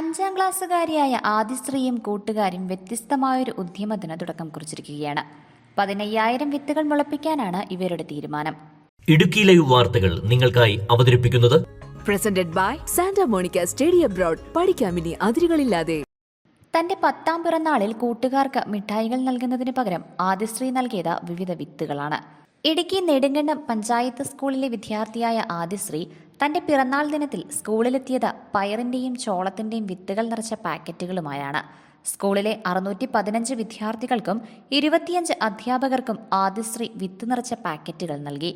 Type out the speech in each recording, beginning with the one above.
അഞ്ചാം ക്ലാസ്സുകാരിയായ ആദിശ്രീയും കൂട്ടുകാരും വ്യത്യസ്തമായൊരു ഉദ്യമത്തിന് തുടക്കം കുറിച്ചിരിക്കുകയാണ്. പതിനയ്യായിരം വിത്തുകൾ മുളപ്പിക്കാനാണ് ഇവരുടെ തീരുമാനം. ഇടുക്കി ലൈവ് വാർത്തകൾ നിങ്ങൾക്കായി അവതരിപ്പിക്കുന്നത് presented by Santa Monica stadium broad പഠിക്കാമിനി അതിരുകളില്ലാതെ. തന്റെ പത്താം പിറന്നാളിൽ കൂട്ടുകാർക്ക് മിഠായികൾ നൽകുന്നതിന് പകരം ആദിശ്രീ നൽകിയത് വിവിധ വിത്തുകളാണ്. ഇടുക്കി നെടുങ്കണ്ടം പഞ്ചായത്ത് സ്കൂളിലെ വിദ്യാർത്ഥിയായ ആദിശ്രീ തന്റെ പിറന്നാൾ ദിനത്തിൽ സ്കൂളിലെത്തിയത് പയറിന്റെയും ചോളത്തിന്റെയും വിത്തുകൾ നിറച്ച പാക്കറ്റുകളുമായാണ്. സ്കൂളിലെ അറുന്നൂറ്റി പതിനഞ്ച് വിദ്യാർത്ഥികൾക്കും ഇരുപത്തിയഞ്ച് അധ്യാപകർക്കും ആദിശ്രീ വിത്ത് നിറച്ച പാക്കറ്റുകൾ നൽകി.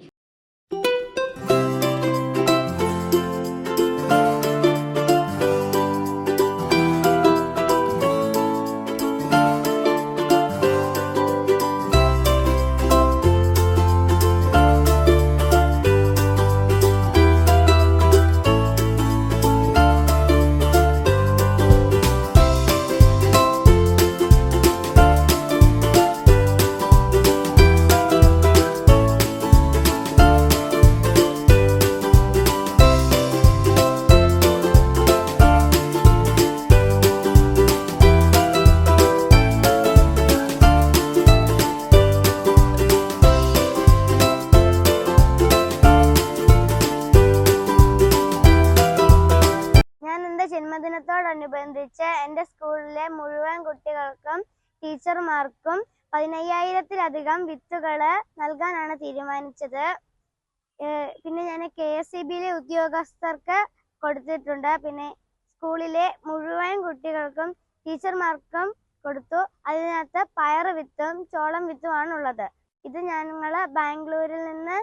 ജന്മദിനത്തോടനുബന്ധിച്ച് എന്റെ സ്കൂളിലെ മുഴുവൻ കുട്ടികൾക്കും ടീച്ചർമാർക്കും പതിനയ്യായിരത്തിലധികം വിത്തുകൾ നൽകാനാണ് തീരുമാനിച്ചത്. പിന്നെ ഞാൻ കെ എസ് ഇ ബിയിലെ ഉദ്യോഗസ്ഥർക്ക് കൊടുത്തിട്ടുണ്ട്. പിന്നെ സ്കൂളിലെ മുഴുവൻ കുട്ടികൾക്കും ടീച്ചർമാർക്കും കൊടുത്തു. അതിനകത്ത് പയർ വിത്തും ചോളം വിത്തുമാണ് ഉള്ളത് ഇത് ഞങ്ങൾ ബാംഗ്ലൂരിൽ നിന്ന്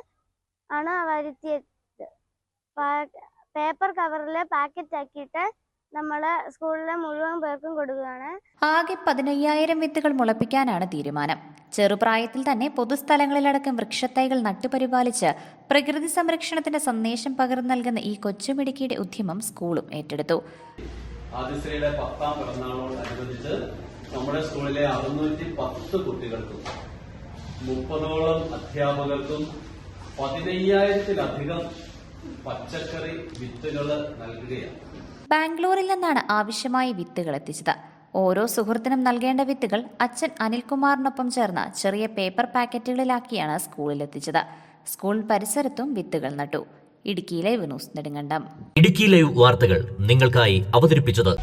ആണ് വരുത്തിയത്. പേപ്പർ കവറിൽ പാക്കറ്റ് ആക്കിയിട്ട് നമ്മൾ സ്കൂളിലെ മുഴുവൻ പേർക്കും കൊടുക്കുകയാണ്. ആകെ പതിനയ്യായിരം വിത്തുകൾ മുളപ്പിക്കാനാണ് തീരുമാനം. ചെറുപ്രായത്തിൽ തന്നെ പൊതുസ്ഥലങ്ങളിലടക്കം വൃക്ഷത്തൈകൾ നട്ടുപരിപാലിച്ച് പ്രകൃതി സംരക്ഷണത്തിന്റെ സന്ദേശം പകർന്നു നൽകുന്ന ഈ കൊച്ചുമിടുക്കിയുടെ ഉദ്യമം സ്കൂളും ഏറ്റെടുത്തു. ആദിശ്രീയുടെ പത്താം പിറന്നാളോടനുബന്ധിച്ച് നമ്മുടെ സ്കൂളിലെ അറുന്നൂറ്റി പത്ത് കുട്ടികൾക്കും മുപ്പതോളം അധ്യാപകർക്കും പതിനയ്യായിരത്തിലധികം പച്ചക്കറി വിത്തുകൾ നൽകുകയാണ്. ബാംഗ്ലൂരിൽ നിന്നാണ് ആവശ്യമായ വിത്തുകൾ എത്തിച്ചത്. ഓരോ സുഹൃത്തിനും നൽകേണ്ട വിത്തുകൾ അച്ഛൻ അനിൽകുമാറിനൊപ്പം ചേർന്ന് ചെറിയ പേപ്പർ പാക്കറ്റുകളിലാക്കിയാണ് സ്കൂളിൽ എത്തിച്ചത്. സ്കൂൾ പരിസരത്തും വിത്തുകൾ നട്ടു. Idukki live news Nedumkandam. Idukki live വാർത്തകൾ നിങ്ങൾക്കായി അവതരിപ്പിച്ചത്